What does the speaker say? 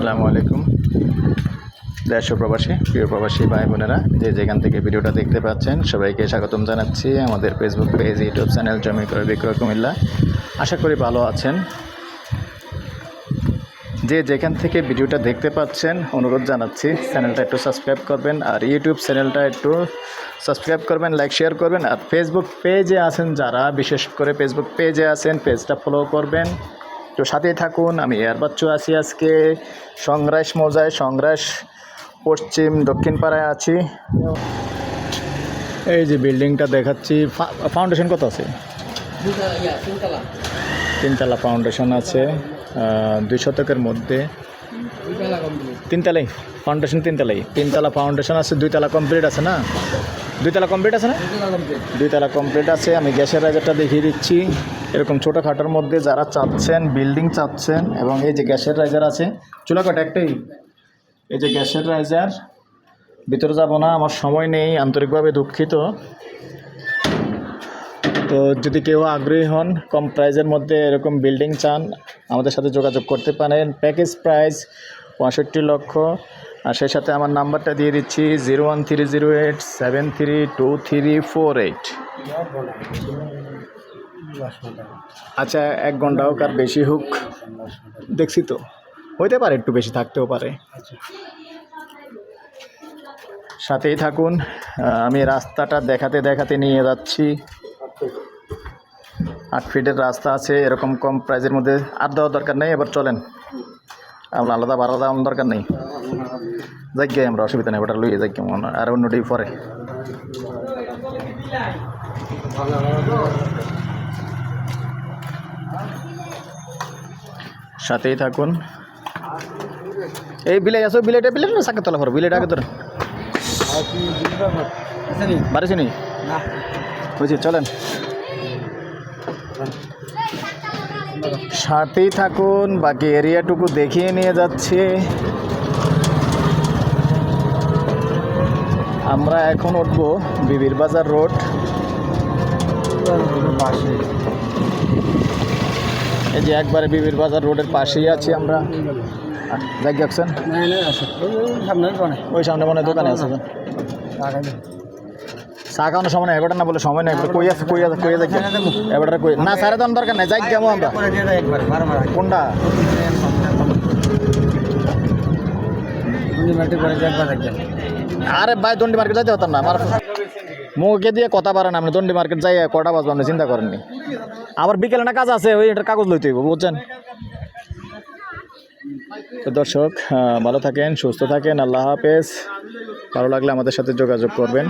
আসসালামু আলাইকুম। দেশ প্রবাসী, প্রিয় প্রবাসী ভাই বোনেরা, যে যেখান থেকে ভিডিওটা দেখতে পাচ্ছেন, সবাইকে স্বাগতম জানাচ্ছি আমাদের ফেসবুক পেজ ইউটিউব চ্যানেল জমি করে বিক্রয়, কুমিল্লা। আশা করি ভালো আছেন। যে যেখান থেকে ভিডিওটা দেখতে পাচ্ছেন, অনুরোধ জানাচ্ছি চ্যানেলটা একটু সাবস্ক্রাইব করবেন, আর ইউটিউব চ্যানেলটা একটু সাবস্ক্রাইব করবেন লাইক শেয়ার করবেন, আর ফেসবুক পেজে আছেন যারা, বিশেষ করে ফেসবুক পেজে আছেন পেজটা ফলো করবেন। তো সাথেই থাকুন, আমি এয়ার বাচ্চু আছি আজকে। সংগ্রাস মৌজায় সংগ্রাস পশ্চিম দক্ষিণ পাড়ায় আছি। এই যে বিল্ডিংটা দেখাচ্ছি ফাউন্ডেশন কত আছে? তিনতলা ফাউন্ডেশন আছে দুই শতকের মধ্যে। তিনতলাই? ফাউন্ডেশন তিনতলাই। তিনতলা ফাউন্ডেশন আছে, দুইতলা কমপ্লিট আছে না? দুইতলা কমপ্লিট আছে না? দুইতলা কমপ্লিট আছে, আমি গ্যাসের রাইজারটা দেখিয়ে দিচ্ছি। এরকম ছোটোখাটোর মধ্যে যারা চাচ্ছেন বিল্ডিং চাচ্ছেন এবং এই যে গ্যাসের রাইজার আছে, চুলা কটা একটাই। এই যে গ্যাসের রাইজার ভিতরে যাব না, আমার সময় নেই, আন্তরিকভাবে দুঃখিত। তো যদি কেউ আগ্রহী হন, কম প্রাইজের মধ্যে এরকম বিল্ডিং চান, আমাদের সাথে যোগাযোগ করতে পারেন। প্যাকেজ প্রাইস পঁয়ষট্টি লক্ষ। আর সেই সাথে আমার নাম্বারটা দিয়ে দিচ্ছি zero one three zero eight seven three two three four eight আচ্ছা এক ঘণ্টা হোক আর বেশি হোক, দেখছি তো। হইতে পারে একটু বেশি, থাকতেও পারে। সাথেই থাকুন আমি রাস্তাটা দেখাতে দেখাতে নিয়ে যাচ্ছি। আট ফিটের রাস্তা আছে, এরকম কম প্রাইজের মধ্যে আর দেওয়ার দরকার নেই, এবার চলেন। আমরা আলাদা ভাড়া দেওয়ার দরকার নেই। যাই আমরা অসুবিধা নেই, ওটা লইয়ে যাই কেমন আর অন্যটি পরে। সাথেই থাকুন। এই বিলে আসো বিলেটা বিলে না সাকে তোলা পর বিলেটা আগে তোর বাড়িছি নি? বুঝছি, চলেন। সাথেই থাকুন, বাকি এরিয়াটুকু দেখিয়ে নিয়ে যাচ্ছে। আমরা এখন উঠবো বিবির বাজার রোড। এই যে একবারে বিবির বাজার রোডের পাশেই আছি আমরা। যাই গেছেন ওই সামনে মনে দোকানে আছে। চা খাওয়ানোর সময় এবার না বলে সময় নেই কই আছে কই আছে কই আছে এবার কই না সারে তো দরকার নেই, যাই কেমন আমরা কোনটা? আরে ভাই, দন্ডি মার্কেট যাইতে হতাম না, আমার মুখে দিয়ে কথা পারেন আপনি দন্ডি মার্কেট যাই কটা বাজবো আপনি চিন্তা করেননি? আবার বিকেলে না কাজ আছে, ওই এটার কাগজ লইতে হইব, বুঝছেন? তো দর্শক ভালো থাকেন, সুস্থ থাকেন, আল্লাহ হাফেজ। ভালো লাগলে আমাদের সাথে যোগাযোগ করবেন।